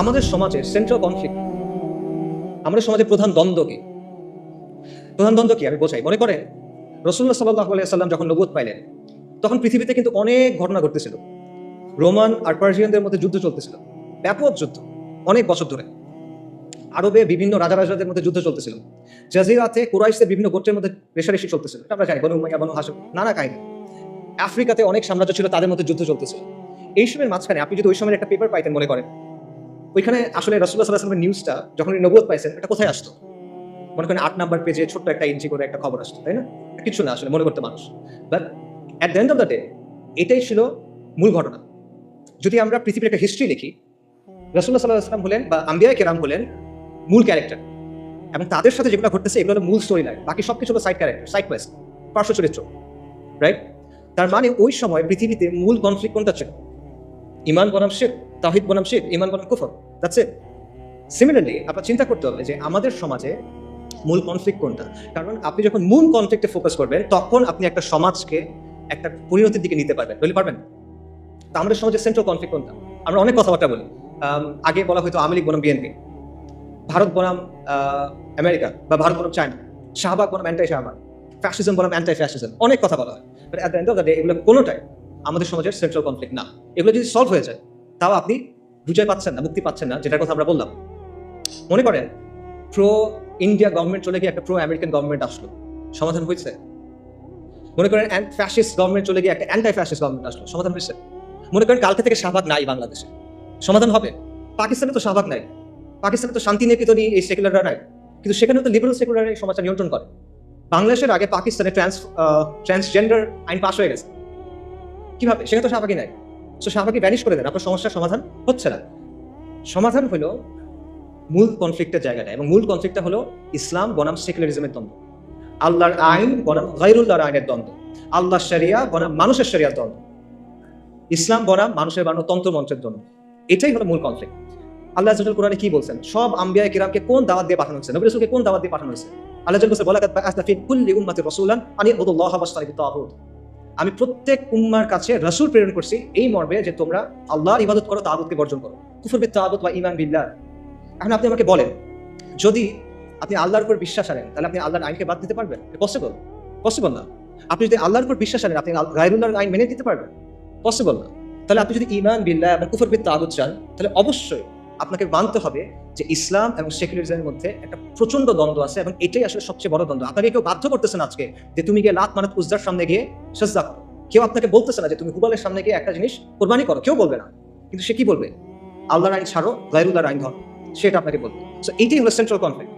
আমাদের সমাজের central conflict আমাদের সমাজের প্রধান দ্বন্দ্ব কি? প্রধান দ্বন্দ্ব কি? আমি বোঝাই। মনে করেন রসুল্লাহ সাল্লাহ সাল্লাম যখন নবুত পাইলেন, তখন পৃথিবীতে কিন্তু অনেক ঘটনা ঘটতেছিল। রোমান আর পার্সিয়ানদের মধ্যে যুদ্ধ চলতেছিল। ব্যাপক যুদ্ধ, অনেক বছর ধরে। আরবে বিভিন্ন রাজা রাজাদের মধ্যে যুদ্ধ চলতেছিল। জাজিরাতে, কুরাইশদের বিভিন্ন গোত্রের মধ্যে রেশারেশি চলতেছিল। আমরা জানি বনু উমাইয়া, বনু হাসম নানা কাহিনী। আফ্রিকাতে অনেক সাম্রাজ্য ছিল, তাদের মধ্যে যুদ্ধ চলতেছিল। এই সময়ের মাঝখানে আপনি যদি ওই সময় একটা পেপার পাইতেন মনে করেন ওইখানে আসলে রসুল্লাহ নিউজটা যখন নবুয়ত পাইছেন, এটা কোথায় আসতো? মনে করেন আট নাম্বার পেজে ছোট্ট একটা ইঞ্চি করে একটা খবর আসতো, তাই না? কিছু না আসলে, মনে করতে মানুষ। But at the end of the day এটাই ছিল মূল ঘটনা। যদি আমরা পৃথিবীর একটা হিস্ট্রি দেখি রসুল্লাহ সাল্লাহ সাল্লাম হলেন বা আম্বিয়া কেরাম হলেন মূল ক্যারেক্টার এবং তাদের সাথে যেগুলো ঘটতেছে, এগুলো হলো মূল স্টোরি লাইন বাকি সব কিছু হলো সাইড ক্যারেক্টার সাইড কোয়েস্ট পার্শ্ব চরিত্র রাইট তার মানে ওই সময় পৃথিবীতে মূল কনফ্লিক্ট কোনটা ছিল? ইমান বনাম শেখ তাহিদ বনাম শেখ ইমান বনাম কুফর। ইট সিমিলারলি আপনার চিন্তা করতে হবে যে আমাদের সমাজে মূল কনফ্লিক্ট কোনটা? কারণ আপনি যখন মূল কনফ্লিক্টে ফোকাস করবেন, তখন আপনি একটা সমাজকে একটা পরিণতির দিকে নিতে পারবেন। বলে পারবেন? তা আমাদের সমাজে সেন্ট্রাল কনফ্লিক্ট কোনটা? আমরা অনেক কথাবার্তা বলি। আগে বলা হয়তো লীগ বনাম বিএনপি ভারত বনাম আমেরিকা বা ভারত বনাম চায়না, শাহবাগ বনাম অ্যান্টাই শাহবাগ ফ্যাসিজম বনাম অ্যান্টাই ফ্যাসিজম অনেক কথা বলা হয়। এগুলো কোনোটাই আমাদের সমাজের সেন্ট্রাল কনফ্লিক্ট না। এগুলো যদি সলভ হয়ে যায়, তাও আপনি বুঝাই পাচ্ছেন না, মুক্তি পাচ্ছেন না, যেটার কথা আমরা বললাম। মনে করেন প্রো ইন্ডিয়া গভর্নমেন্ট চলে গিয়ে একটা প্রো আমেরিকান গভর্নমেন্ট আসলো। সমাধান হয়েছে। মনে করেন ফ্যাসিস্ট গভর্নমেন্ট চলে গিয়ে একটা অ্যান্টাই ফ্যাসিস্ট গভর্নমেন্ট আসলো। সমাধান হয়েছে। মনে করেন, কালকে থেকে শাহবাগ নাই বাংলাদেশে। সমাধান হবে। পাকিস্তানে তো শাহবাগ নাই। পাকিস্তানে তো শান্তি নিকেতনই এই সেকুলাররা নাই। কিন্তু সেখানে তো লিবারেল সেকুলার সমাজটা নিয়ন্ত্রণ করে। বাংলাদেশের আগে পাকিস্তানে ট্রান্স ট্রান্সজেন্ডার আইন পাস হয়ে গেছে। কীভাবে? সেখানে তো শাহবাগই নাই তো শাহবাগি ব্যানিশ করে দেন। আপনার সমস্যার সমাধান হচ্ছে না। সমাধান হলো মূল কনফ্লিক্টের জায়গাটা এবং মূল কনফ্লিক্টটা হলো ইসলাম বনাম সেকুলারিজমের দ্বন্দ্ব। আল্লাহর আইন বনাম গাইরুল্লাহর আইনের দ্বন্দ্ব। আল্লাহ শরিয়া বনাম মানুষের শরিয়ার দ্বন্দ্ব। ইসলাম বনাম মানুষের বানানো তন্ত্রমন্ত্রের দ্বন্দ্ব। এটাই হলো মূল কনফ্লিক্ট আল্লাহ আজল কোরআনে কি বলছেন? সব আম্বিয়া কিরামকে কোন দাওয়াত দিয়ে পাঠানো হয়েছে? নবী কোন দাওয়াত দিয়ে পাঠানো হয়েছে? আল্লাহ আজল বলছে বলা বাআসনা ফি কুল্লি রাসূলান আমি প্রত্যেক উম্মার কাছে রাসূল প্রেরণ করছি এই মর্মে যে তোমরা আল্লাহর ইবাদত করো, তাগুতকে বর্জন করো। কুফর বিত তাগুত বা ঈমান বিল্লাহ। এখন আপনি আমাকে বলেন, যদি আপনি আল্লাহর উপর বিশ্বাস আনেন তাহলে আপনি আল্লাহর আইনকে বাদ দিতে পারবেন? পসিবল পসিবল না। আপনি যদি আল্লাহর উপর বিশ্বাস আনেন আপনি গায়রুল্লাহর আইন মেনে দিতে পারবেন? পসিবল না। তাহলে আপনি যদি ইমান বিল্লাহ এবং কুফর বিত তাগুত চান, তাহলে অবশ্যই আপনাকে মানতে হবে যে ইসলাম এবং সেকুলারিজমের মধ্যে একটা প্রচণ্ড দ্বন্দ্ব আছে এবং এটাই আসলে সবচেয়ে বড় দ্বন্দ্ব। আপনাকে কেউ বাধ্য করতেছেন আজকে যে তুমি গিয়ে লাত মানাত উজ্জার সামনে গিয়ে সজ্জা করো। কেউ আপনাকে বলতেছে না যে তুমি হুবালের সামনে গিয়ে একটা জিনিস কোরবানি করো। কেউ বলবে না। কিন্তু সে কি বলবে? আল্লাহর আইন ছাড়ো, গায়রুল্লাহর আইন ধরো। সেটা আপনাকে বলবে। সো এইটাই হলো সেন্ট্রাল কনফ্লিক্ট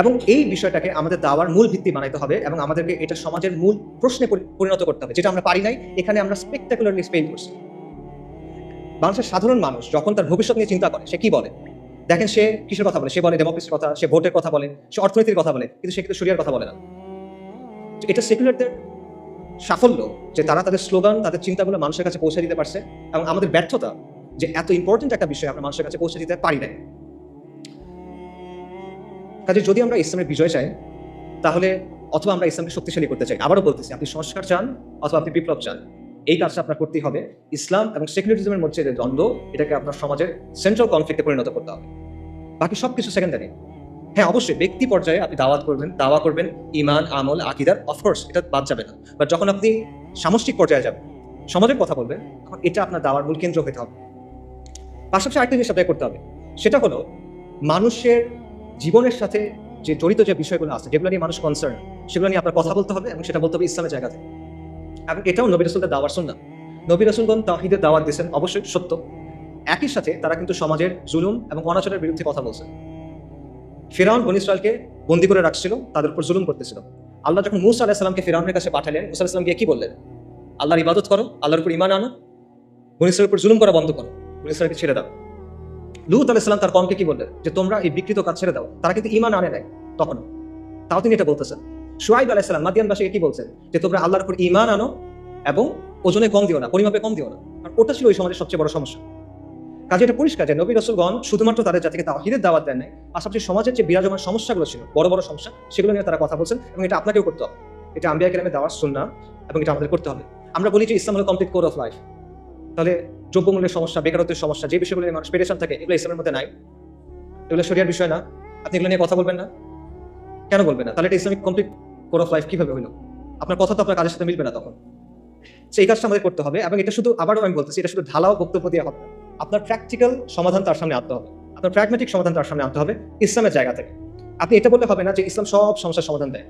এবং এই বিষয়টাকে আমাদের দাওয়ার মূল ভিত্তি বানাইতে হবে এবং আমাদেরকে এটা সমাজের মূল প্রশ্নে পরিণত করতে হবে, যেটা আমরা পারি নাই। এখানে আমরা স্পেকটাকুলারলি স্পেল করছি। বাংলাদেশের সাধারণ মানুষ যখন তার ভবিষ্যৎ নিয়ে চিন্তা করে, সে কি বলে? দেখেন সে কিসের কথা বলে? সে বলে ডেমোক্রেসির কথা, সে ভোটের কথা বলে, সে অর্থনীতির কথা বলে, কিন্তু সে কিন্তু শরিয়ার কথা বলে না। এটা সেকুলারদের সাফল্য যে তারা তাদের স্লোগান, তাদের চিন্তাগুলো মানুষের কাছে পৌঁছে দিতে পারছে এবং আমাদের ব্যর্থতা যে এত ইম্পর্টেন্ট একটা বিষয় আমরা মানুষের কাছে পৌঁছে দিতে পারি নাই। কাজে যদি আমরা ইসলামের বিজয় চাই, তাহলে অথবা আমরা ইসলামকে শক্তিশালী করতে চাই, আবারও বলতেছি, আপনি সংস্কার চান অথবা আপনি বিপ্লব চান। এই কাজটা আপনার করতেই হবে। ইসলাম এবং সেকুলারিজমের মধ্যে যে দ্বন্দ্ব, এটাকে আপনার সমাজের সেন্ট্রাল কনফ্লিক্টে পরিণত করতে হবে। বাকি সব কিছু সেকেন্ডারি হ্যাঁ অবশ্যই, ব্যক্তি পর্যায়ে আপনি দাওয়াত করবেন, দাওয়া করবেন ইমান আমল, আকিদার অফকোর্স এটা বাদ যাবে না। বাট যখন আপনি সামষ্টিক পর্যায়ে যাবেন, সমাজের কথা বলবেন, তখন এটা আপনার দাওয়ার মূল কেন্দ্র হতে হবে। পাশাপাশি আরেকটা জিনিস করতে হবে, সেটা হলো মানুষের জীবনের সাথে যে জড়িত যে বিষয়গুলো আছে, যেগুলো নিয়ে মানুষ কনসার্ন সেগুলো নিয়ে আপনার কথা বলতে হবে এবং সেটা বলতে হবে ইসলামের জায়গাতে এবং এটাও নবী রসুলদের দাওয়ার শুননা নবী রসুলগণ তাহিদের দাওয়াত দিয়েছেন, অবশ্যই সত্য। একই সাথে তারা কিন্তু সমাজের জুলুম এবং অনাচারের বিরুদ্ধে কথা বলছেন ফেরাউন বন ইসরায়েলকে বন্দি করে রাখছিল, তাদের উপর জুলুম করতেছিল। আল্লাহ যখন মুসা আলাহিসাল্লামকে ফেরাউনের কাছে পাঠালেন, মুসা আলাহিসাল্লাম গিয়ে কি বললেন? আল্লাহর ইবাদত করো, আল্লাহর উপর ইমান আনো, বন উপর জুলুম করা বন্ধ করো, বন ইসরায়েলকে ছেড়ে দাও। লুত আলাইসাল্লাম তার কমকে কি বললেন? যে তোমরা এই বিকৃত কাজ ছেড়ে দাও, তারা কিন্তু ইমান আনে নাই তখন তাও তিনি এটা বলতেছেন। সোয়াইব আলাইসাল্লাম মাদিয়ানবাসীকে কি বলছেন? যে তোমরা আল্লাহর উপর ইমান আনো এবং ওজনে কম দিও না, পরিমাপে কম দিও না। কারণ ওটা ছিল ওই সমাজের সবচেয়ে বড় সমস্যা। কাজে এটা পরিষ্কার যে নবী রসুলগণ শুধুমাত্র তাদের জাতিকে তাহিদের দাওয়াত দেন নাই, পাশাপাশি সমাজের যে বিরাজমান সমস্যাগুলো ছিল, বড় বড় সমস্যা, সেগুলো নিয়ে তারা কথা বলছেন এবং এটা আপনাকেও করতে হবে। এটা আম্বিয়া কেরামে দেওয়ার সুন্না এবং এটা আমাদের করতে হবে। আমরা বলি যে ইসলাম হলো কমপ্লিট কোর অফ লাইফ তাহলে দ্রব্যমূল্যের সমস্যা, বেকারত্বের সমস্যা, যে বিষয়গুলো মানুষ পেরেশান থাকে, এগুলো ইসলামের মধ্যে নাই। এগুলো শরিয়ার বিষয় না। আপনি এগুলো নিয়ে কথা বলবেন না? কেন বলবেন না? তাহলে এটা Islamic complete core of life কীভাবে হলো আপনার কথা তো আপনার কাজের সাথে মিলবে না তখন। সেই কাজটা আমাদের করতে হবে এবং এটা শুধু আবারও আমি বলতেছি, এটা শুধু ঢালাও বক্তব্য দিয়ে হবে আপনার প্র্যাকটিক্যাল সমাধান তার সামনে আনতে হবে। আপনার প্র্যাগমেটিক সমাধান তার সামনে আনতে হবে ইসলামের জায়গা থেকে। আপনি এটা বললে হবে না যে ইসলাম সব সমস্যার সমাধান দেয়।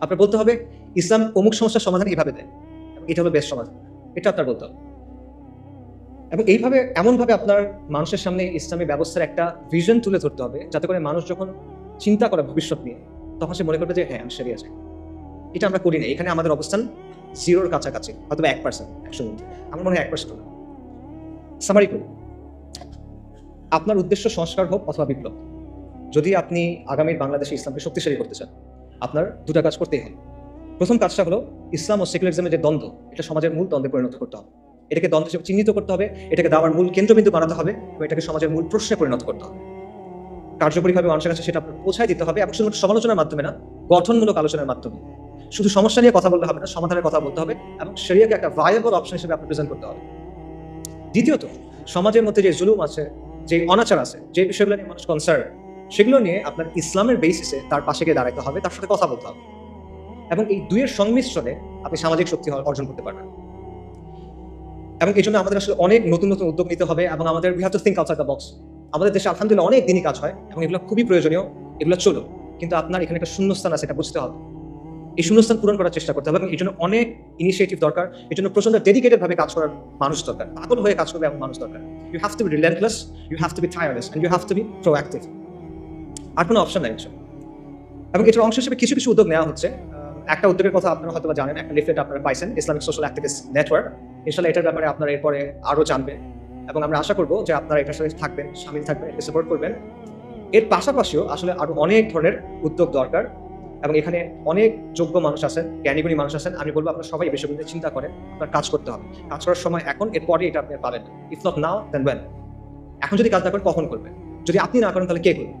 আপনার বলতে হবে, ইসলাম অমুক সমস্যার সমাধান এইভাবে দেয়। এটা হলো বেস্ট সমাধান। এটা আপনার বলতে হবে। এবং এইভাবে, এমনভাবে আপনার মানুষের সামনে ইসলামী ব্যবস্থার একটা ভিশন তুলে ধরতে হবে, যাতে করে মানুষ যখন চিন্তা করে ভবিষ্যৎ নিয়ে তখন সে মনে করবে যে হ্যাঁ আমি সেরে আছে। এটা আমরা করি না। এখানে আমাদের অবস্থান জিরোর কাছাকাছি, অথবা এক পার্সেন্ট একশোর মধ্যে আমার মনে হয় এক পার্সেন্ট না সামারি করি। আপনার উদ্দেশ্য সংস্কার হোক অথবা বিপ্লব। যদি আপনি আগামীর বাংলাদেশে ইসলামকে শক্তিশালী করতে চান, আপনার দুটা কাজ করতেই হবে। প্রথম কাজটা হলো, ইসলাম ও সেকুলারিজমের যে দ্বন্দ্ব, এটা সমাজের মূল দ্বন্দ্বে পরিণত করতে হবে। এটাকে দ্বন্দ্ব হিসেবে চিহ্নিত করতে হবে। এটাকে দাবার মূল কেন্দ্রবিন্দু বানাতে হবে এবং এটাকে সমাজের মূল প্রশ্নে পরিণত করতে হবে। কার্যকরীভাবে মানুষের কাছে সেটা পৌঁছায় দিতে হবে, এবং শুধুমাত্র সমালোচনার মাধ্যমে না, গঠনমূলক আলোচনার মাধ্যমে। শুধু সমস্যা নিয়ে কথা বললে হবে না, সমাধানের কথা বলতে হবে, এবং সেরিয়াকে একটা ভায়াবল অপশন হিসেবে আপনি প্রেজেন্ট করতে হবে। দ্বিতীয়ত, সমাজের মধ্যে যে জুলুম আছে, যে অনাচার আছে, যে বিষয়গুলো নিয়ে মানুষ কনসার্ন সেগুলো নিয়ে আপনার ইসলামের বেসিসে তার পাশে গিয়ে দাঁড়াতে হবে, তার সাথে কথা বলতে হবে। এবং এই দুইয়ের সংমিশ্রণে আপনি সামাজিক শক্তি অর্জন করতে পারবেন। এবং এই জন্য আমাদের আসলে অনেক নতুন নতুন উদ্যোগ নিতে হবে, এবং আমাদের we have to think outside the box আমাদের দেশে আলহামদুলিল্লাহ অনেক দিনই কাজ হয় এবং এগুলো খুবই প্রয়োজনীয়, এগুলো চলো কিন্তু আপনার এখানে একটা শূন্যস্থান আছে, এটা বুঝতে হবে। এই শূন্যস্থান পূরণ করার চেষ্টা করতে হবে এবং এই জন্য অনেক ইনিশিয়েটিভ দরকার এই জন্য প্রচণ্ড ডেডিকেটেড ভাবে কাজ করার মানুষ দরকার, পাগল হয়ে কাজ করবে এমন মানুষ দরকার। You have to be relentless you have to be tireless and you have to be proactive আর কোনো অপশন নাই এবং এটার অংশ হিসেবে কিছু কিছু উদ্যোগ নেওয়া হচ্ছে। একটা উদ্যোগের কথা আপনারা হয়তো জানেন, একটা লিফলেট আপনারা পাইছেন ইসলামিক সোশ্যাল অ্যাক্টিভিস্ট নেটওয়ার্ক ইনশাল্লাহ এটার ব্যাপারে আপনারা এরপরে আরও জানবেন এবং আমরা আশা করব যে আপনারা এটার সাথে থাকবেন, সামিল থাকবেন, এটাকে সাপোর্ট করবেন। এর পাশাপাশিও আসলে আরও অনেক ধরনের উদ্যোগ দরকার এবং এখানে অনেক যোগ্য মানুষ আছেন, জ্ঞানীগুণী মানুষ আছেন। আমি বলব আপনারা সবাই বিষয়গুলো নিয়ে চিন্তা করেন, আপনার কাজ করতে হবে। কাজ করার সময় এখন, এরপরে এটা আপনি পাবেন। If not now then when এখন যদি কাজ না করেন, কখন করবেন? যদি আপনি না করেন, তাহলে কে করবে?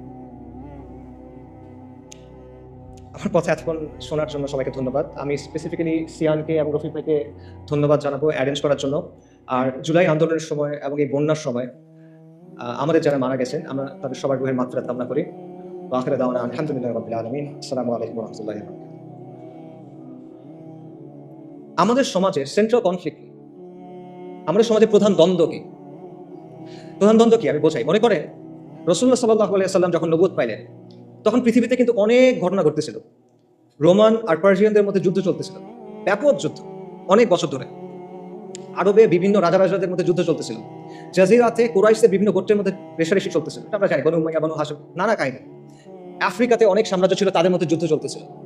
আমার কথা এতক্ষণ শোনার জন্য সবাইকে ধন্যবাদ। আমি স্পেসিফিক্যালি সিয়ানকে এবং রফিক ভাইকে ধন্যবাদ জানাব অ্যারেঞ্জ করার জন্য। আর জুলাই আন্দোলনের সময় এবং এই বন্যার সময় আমাদের যারা মারা গেছেন, আমরা তাদের সবার গ্রহের মাত্রা কামনা করি। আখের দাওয়ানা আলহামদুলিল্লাহ রবিল আলমিন। আসসালামু আলাইকুম রহমতুল্লাহ আমাদের সমাজের সেন্ট্রাল কনফ্লিক্ট আমাদের সমাজের প্রধান দ্বন্দ্ব কি? প্রধান দ্বন্দ্ব কি? আমি বোঝাই। মনে করেন রসুল্লাহ সাল্লাহ সাল্লাম যখন নবুদ পাইলেন, তখন পৃথিবীতে কিন্তু অনেক ঘটনা ঘটতেছিল। রোমান আর পার্সিয়ানদের মধ্যে যুদ্ধ চলতেছিল। ব্যাপক যুদ্ধ, অনেক বছর ধরে। আরবে বিভিন্ন রাজা রাজাদের মধ্যে যুদ্ধ চলতেছিল। জাজিরাতে কুরাইশদের বিভিন্ন গোত্রের মধ্যে রেশারেশি চলতেছিল। আমরা জানি, বনু উমাইয়া, বনু হাসম নানা কাহিনী আফ্রিকাতে অনেক সাম্রাজ্য ছিল, তাদের মধ্যে যুদ্ধ চলতেছিল।